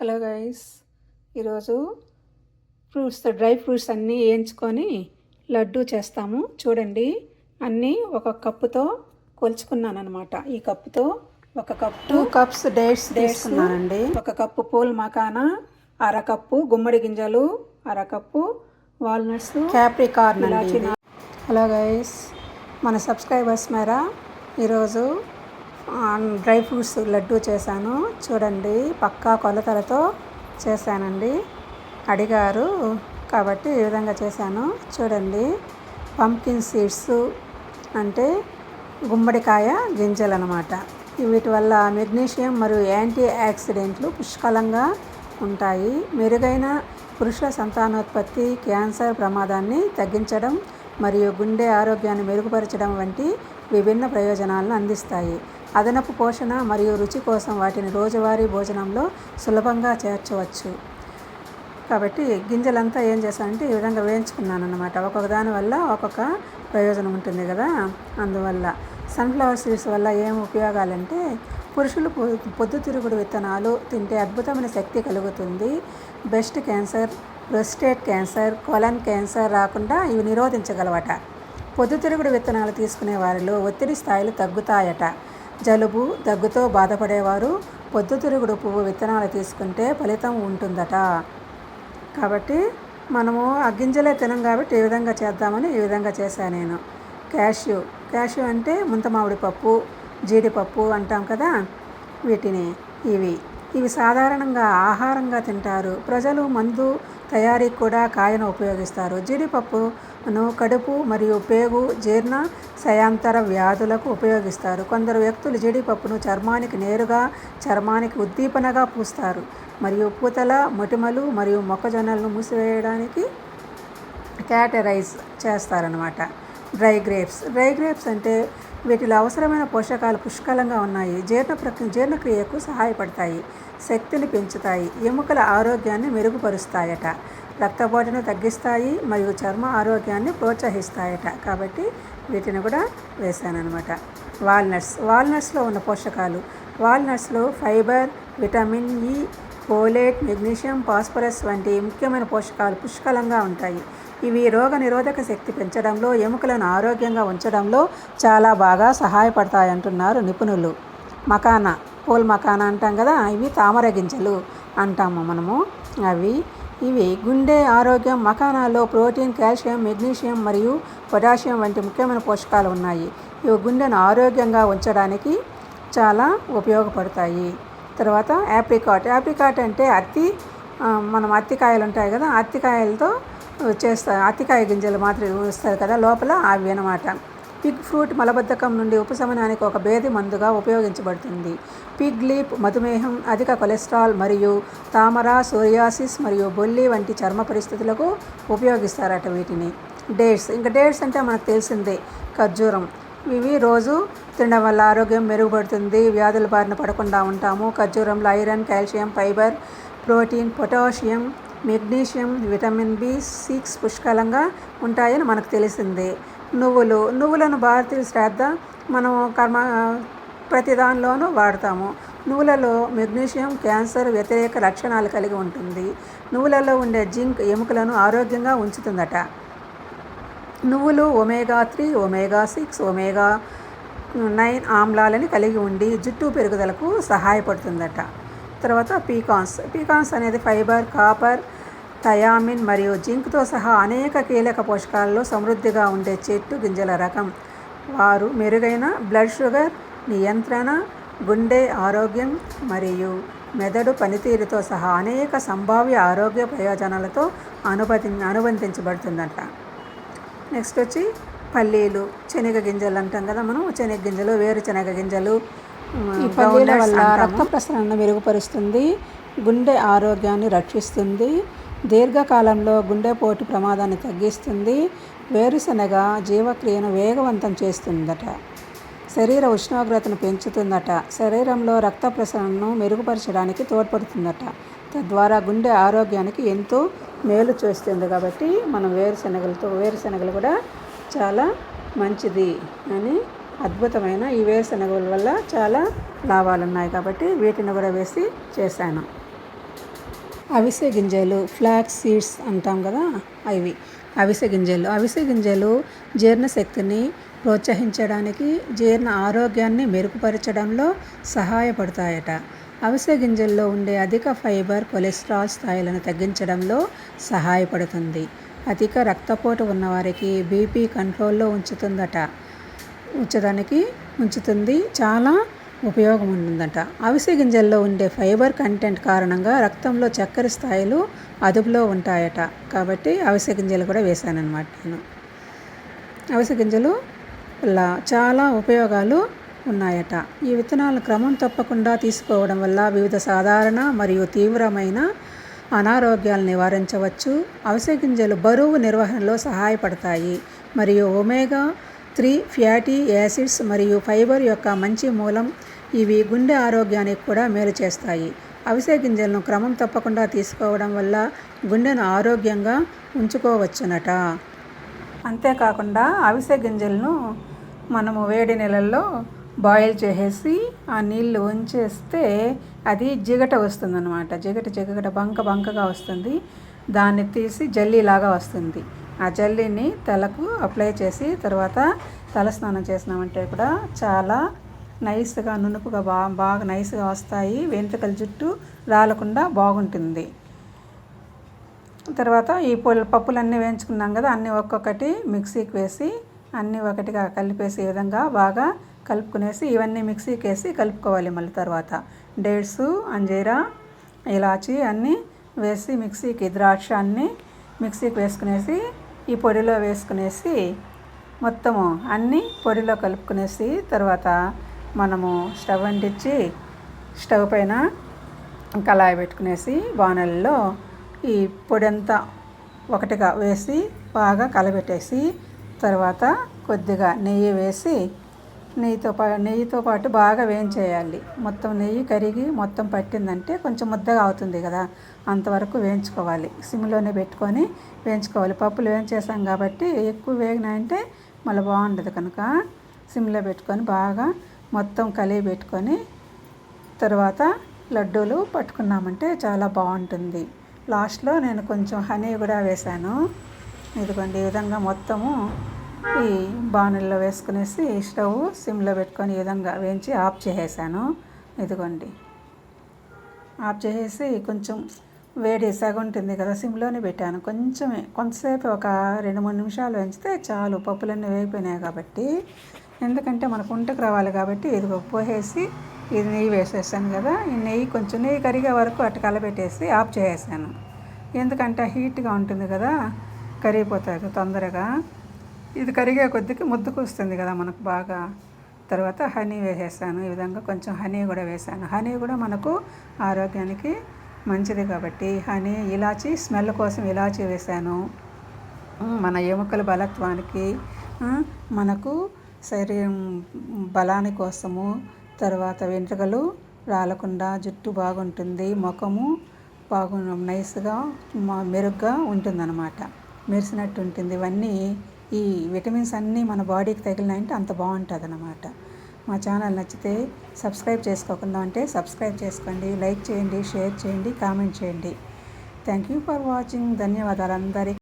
Hello guys ఈరోజు fruits dry fruits అన్నీ వేయించుకొని లడ్డు చేస్తాము. చూడండి అన్నీ ఒక కప్పుతో కొలుచుకున్నాను అనమాట ఈ కప్పుతో ఒక కప్ టూ కప్స్ డేట్స్ తీసుకున్నానండి. ఒక కప్పు పూల్ మకానా అరకప్పు గుమ్మడి గింజలు అరకప్పు వాల్నట్స్ క్యాప్రికార్న్ హలో గైస్ మన సబ్స్క్రైబర్స్ మేరా ఈరోజు డ్రై ఫ్రూట్స్ లడ్డు చేశాను. చూడండి పక్కా కొలతలతో చేశానండి. అడిగారు కాబట్టి ఈ విధంగా చేశాను. చూడండి పంకిన్ సీడ్స్ అంటే గుమ్మడికాయ గింజలు అనమాట వీటి వల్ల మెగ్నీషియం మరియు యాంటీ యాక్సిడెంట్లు పుష్కలంగా ఉంటాయి. మెరుగైన పురుష సంతానోత్పత్తి క్యాన్సర్ ప్రమాదాన్ని తగ్గించడం మరియు గుండె ఆరోగ్యాన్ని మెరుగుపరచడం వంటి విభిన్న ప్రయోజనాలను అందిస్తాయి. అదనపు పోషణ మరియు రుచి కోసం వాటిని రోజువారీ భోజనంలో సులభంగా చేర్చవచ్చు. కాబట్టి గింజలంతా ఏం చేశానంటే ఈ విధంగా వేయించుకున్నాను అనమాట ఒక్కొక్క దాని వల్ల ఒక్కొక్క ప్రయోజనం ఉంటుంది కదా. అందువల్ల సన్ఫ్లవర్ సీడ్స్ వల్ల ఏం ఉపయోగాలంటే పురుషులు పొ- పొద్దుతిరుగుడు విత్తనాలు తింటే అద్భుతమైన శక్తి కలుగుతుంది. Best cancer prostate cancer colon cancer రాకుండా ఇవి నిరోధించగలవట. పొద్దుతిరుగుడు విత్తనాలు తీసుకునే వారిలో ఒత్తిడి స్థాయిలు తగ్గుతాయట. జలుబు దగ్గుతో బాధపడేవారు పొద్దుతిరుగుడు పువ్వు విత్తనాలు తీసుకుంటే ఫలితం ఉంటుందట. కాబట్టి మనము ఆ గింజలే తినం కాబట్టి ఈ విధంగా చేద్దామని ఈ విధంగా చేశాను నేను. క్యాష్యూ. క్యాష్యూ అంటే ముంత మామిడి పప్పు జీడిపప్పు అంటాం కదా వీటిని. ఇవి. ఇవి సాధారణంగా ఆహారంగా తింటారు. ప్రజలు మందు తయారీకి కూడా కాయను ఉపయోగిస్తారు. జీడిపప్పును కడుపు మరియు పేగు జీర్ణ శయాంతర వ్యాధులకు ఉపయోగిస్తారు. కొందరు వ్యక్తులు జీడిపప్పును చర్మానికి నేరుగా చర్మానికి ఉద్దీపనగా పూస్తారు మరియు పూతల మొటిమలు మరియు మొక్కజొన్నలను మూసివేయడానికి క్యాటరైజ్ చేస్తారనమాట డ్రై గ్రేప్స్. డ్రై గ్రేప్స్ అంటే వీటిలో అవసరమైన పోషకాలు పుష్కలంగా ఉన్నాయి. జీర్ణ ప్రక్రియ జీర్ణక్రియకు సహాయపడతాయి. శక్తిని పెంచుతాయి. ఎముకల ఆరోగ్యాన్ని మెరుగుపరుస్తాయట. రక్తపోటును తగ్గిస్తాయి మరియు చర్మ ఆరోగ్యాన్ని ప్రోత్సహిస్తాయట. కాబట్టి వీటిని కూడా వేసానమాట వాల్నట్స్ వాల్నట్స్లో ఉన్న పోషకాలు. వాల్నట్స్లో fibre vitamin E folate magnesium phosphorus వంటి ముఖ్యమైన పోషకాలు పుష్కలంగా ఉంటాయి. ఇవి రోగ నిరోధక శక్తి పెంచడంలో ఎముకలను ఆరోగ్యంగా ఉంచడంలో చాలా బాగా సహాయపడతాయి అంటున్నారు నిపుణులు. మకానా పూల్ మకానా అంటాం కదా ఇవి తామర గింజలు అంటాము మనము. అవి ఇవి గుండె ఆరోగ్యం మకానాలో ప్రోటీన్ కాల్షియం మెగ్నీషియం మరియు పొటాషియం వంటి ముఖ్యమైన పోషకాలు ఉన్నాయి. ఇవి గుండెను ఆరోగ్యంగా ఉంచడానికి చాలా ఉపయోగపడతాయి. తర్వాత యాప్రికాట్. యాప్రికాట్ అంటే అత్తి మనం అత్తికాయలు ఉంటాయి కదా అత్తికాయలతో చేస్తారు అత్తికాయ గింజలు మాత్రం వస్తారు కదా లోపల అవి అనమాట పిగ్ ఫ్రూట్ మలబద్ధకం నుండి ఉపశమనానికి ఒక భేది మందుగా ఉపయోగించబడుతుంది. పిగ్ లీప్ మధుమేహం అధిక కొలెస్ట్రాల్ మరియు తామర సోరియాసిస్ మరియు బొల్లి వంటి చర్మ పరిస్థితులకు ఉపయోగిస్తారట వీటిని. డేట్స్. ఇంకా డేట్స్ అంటే మనకు తెలిసిందే ఖర్జూరం. ఇవి రోజు తినడం వల్ల ఆరోగ్యం మెరుగుపడుతుంది. వ్యాధుల బారిన పడకుండా ఉంటాము. ఖర్జూరంలో iron calcium fibre protein potassium magnesium vitamin B six పుష్కలంగా ఉంటాయని మనకు తెలిసింది. నువ్వులు నువ్వులను భారతీయ శ్రద్ధ మనం కర్మ ప్రతి దానిలోనూ వాడతాము. నువ్వులలో మెగ్నీషియం క్యాన్సర్ వ్యతిరేక లక్షణాలు కలిగి ఉంటుంది. నువ్వులలో ఉండే జింక్ ఎముకలను ఆరోగ్యంగా ఉంచుతుందట. నువ్వులు omega three omega six omega nine ఆమ్లాలని కలిగి ఉండి జుట్టు పెరుగుదలకు సహాయపడుతుందట. తర్వాత పీకాన్స్. పీకాన్స్ అనేది ఫైబర్ కాపర్ థయామిన్ మరియు జింక్తో సహా అనేక కీలక పోషకాలలో సమృద్ధిగా ఉండే చెట్టు గింజల రకం. వారు మెరుగైన బ్లడ్ షుగర్ నియంత్రణ గుండె ఆరోగ్యం మరియు మెదడు పనితీరుతో సహా అనేక సంభావ్య ఆరోగ్య ప్రయోజనాలతో అనుబధి అనుబంధించబడుతుందట. నెక్స్ట్ వచ్చి పల్లీలు శనగ గింజలు అంటాం కదా మనం. శనగ గింజలు వేరుశనగ గింజలు ఈ పల్లీల వల్ల రక్త ప్రసరణ మెరుగుపరుస్తుంది గుండె ఆరోగ్యాన్ని రక్షిస్తుంది దీర్ఘకాలంలో గుండెపోటు ప్రమాదాన్ని తగ్గిస్తుంది వేరుశనగ జీవక్రియను వేగవంతం చేస్తుందట శరీర ఉష్ణోగ్రతను పెంచుతుందట శరీరంలో రక్త ప్రసరణను మెరుగుపరచడానికి తోడ్పడుతుందట. తద్వారా గుండె ఆరోగ్యానికి ఎంతో మేలు చేస్తుంది కాబట్టి మనం వేరుశనగలతో వేరుశనగలు కూడా చాలా మంచిది అని అద్భుతమైన ఈ వేరుశనగల వల్ల చాలా లాభాలు ఉన్నాయి కాబట్టి వీటిని కూడా వేసి చేశాను. అవిసె గింజలు ఫ్లాక్స్ సీడ్స్ అంటాం కదా అవి. అవిసె గింజలు. అవిసె గింజలు జీర్ణశక్తిని ప్రోత్సహించడానికి జీర్ణ ఆరోగ్యాన్ని మెరుగుపరచడంలో సహాయపడతాయట. అవిసె గింజల్లో ఉండే అధిక ఫైబర్ కొలెస్ట్రాల్ స్థాయిలను తగ్గించడంలో సహాయపడుతుంది. అధిక రక్తపోటు ఉన్నవారికి బీపీ కంట్రోల్లో ఉంచుతుందట. ఉంచడానికి ఉంచుతుంది. చాలా ఉపయోగం ఉంటుందట అవిసె గింజల్లో ఉండే ఫైబర్ కంటెంట్ కారణంగా రక్తంలో చక్కెర స్థాయిలు అదుపులో ఉంటాయట. కాబట్టి అవిసె గింజలు కూడా వేశాను అనమాట నేను. అవిసె గింజలు వల్ల చాలా ఉపయోగాలు ఉన్నాయట. ఈ విత్తనాలు క్రమం తప్పకుండా తీసుకోవడం వల్ల వివిధ సాధారణ మరియు తీవ్రమైన అనారోగ్యాలు నివారించవచ్చు. అవిసె గింజలు బరువు నిర్వహణలో సహాయపడతాయి. మరియు ఒమేగా త్రీ ఫ్యాటీ యాసిడ్స్ మరియు ఫైబర్ యొక్క మంచి మూలం ఇవి గుండె ఆరోగ్యానికి కూడా మేలు చేస్తాయి. అవిసె గింజలను క్రమం తప్పకుండా తీసుకోవడం వల్ల గుండెను ఆరోగ్యంగా ఉంచుకోవచ్చునట. అంతేకాకుండా అవిసె గింజలను మనము వేడి నెలల్లో బాయిల్ చేసేసి ఆ నీళ్ళు ఉంచేస్తే అది జిగట వస్తుందన్నమాట. జిగట జిగట బంక బంకగా వస్తుంది. దాన్ని తీసి జల్లీలాగా వస్తుంది. ఆ జల్లీని తలకు అప్లై చేసి తర్వాత తలస్నానం చేసినామంటే కూడా చాలా నైస్గా నునుపుగా బాగా బాగా నైస్గా వస్తాయి. వెంట్రుకల జుట్టు రాలకుండా బాగుంటుంది. తర్వాత ఈ పొల్ పప్పులన్నీ వేయించుకున్నాం కదా అన్నీ ఒక్కొక్కటి మిక్సీకి వేసి అన్నీ ఒకటిగా కలిపేసి విధంగా బాగా కలుపుకునేసి ఇవన్నీ మిక్సీకి వేసి కలుపుకోవాలి మళ్ళీ తర్వాత. డేట్స్ అంజీరా ఇలాచి అన్నీ వేసి మిక్సీకి ద్రాక్ష అన్నీ మిక్సీకి వేసుకునేసి ఈ పొడిలో వేసుకునేసి మొత్తము అన్నీ పొడిలో కలుపుకునేసి తర్వాత మనము స్టవ్ అంటించి స్టవ్ పైన కళాయి పెట్టుకునేసి బాణల్లో ఈ పొడి అంతా ఒకటిగా వేసి బాగా కలబెట్టేసి తర్వాత కొద్దిగా నెయ్యి వేసి నెయ్యితో పా నెయ్యితో పాటు బాగా వేయించేయాలి. మొత్తం నెయ్యి కరిగి మొత్తం పట్టిందంటే కొంచెం ముద్దగా అవుతుంది కదా అంతవరకు వేయించుకోవాలి. సిమ్లోనే పెట్టుకొని వేయించుకోవాలి. పప్పులు వేయించేసాం కాబట్టి ఎక్కువ వేగినాయంటే మళ్ళీ బాగుండదు కనుక సిమ్లో పెట్టుకొని బాగా మొత్తం కలిగి పెట్టుకొని తర్వాత లడ్డూలు పట్టుకున్నామంటే చాలా బాగుంటుంది. లాస్ట్లో నేను కొంచెం హనీ కూడా వేశాను. ఇదిగోండి ఈ విధంగా మొత్తము ఈ బాణల్లో వేసుకునేసి స్టవ్ సిమ్లో పెట్టుకొని ఈ విధంగా వేయించి ఆఫ్ చేసేసాను. ఇదిగోండి. ఆఫ్ చేసేసి కొంచెం వేడి ఉంటుంది కదా సిమ్లోనే పెట్టాను. కొంచెమే కొంతసేపు ఒక రెండు మూడు నిమిషాలు వేయించితే చాలు. పప్పులన్నీ వేగిపోయినాయి కాబట్టి. ఎందుకంటే మనకు ఉంటకు రావాలి కాబట్టి ఇది పోసేసి ఇది నెయ్యి వేసేసాను కదా ఈ నెయ్యి కొంచెం నెయ్యి కరిగే వరకు అటు కలబెట్టేసి ఆఫ్ చేసేసాను. ఎందుకంటే హీట్గా ఉంటుంది కదా కరిగిపోతుంది తొందరగా. ఇది కరిగే కొద్దికి ముద్దుకు వస్తుంది కదా మనకు బాగా. తర్వాత హనీ వేసేసాను. ఈ విధంగా కొంచెం హనీ కూడా వేసాను. హనీ కూడా మనకు ఆరోగ్యానికి మంచిది కాబట్టి హనీ ఇలాచి స్మెల్ కోసం ఇలాచి వేసాను. మన ఎముకల బలత్వానికి మనకు శరీరం బలాని కోసము తర్వాత వెంట్రుకలు రాలకుండా జుట్టు బాగుంటుంది ముఖము బాగు నైస్గా మెరుగ్గా ఉంటుందన్నమాట. మెరిసినట్టు ఉంటుంది. ఇవన్నీ ఈ విటమిన్స్ అన్నీ మన బాడీకి తగిలినాయంటే అంత బాగుంటుంది అన్నమాట మా ఛానల్ నచ్చితే సబ్స్క్రైబ్ చేసుకోకుండా అంటే సబ్స్క్రైబ్ చేసుకోండి లైక్ చేయండి షేర్ చేయండి కామెంట్ చేయండి. Thank you for watching. ధన్యవాదాలు అందరికీ.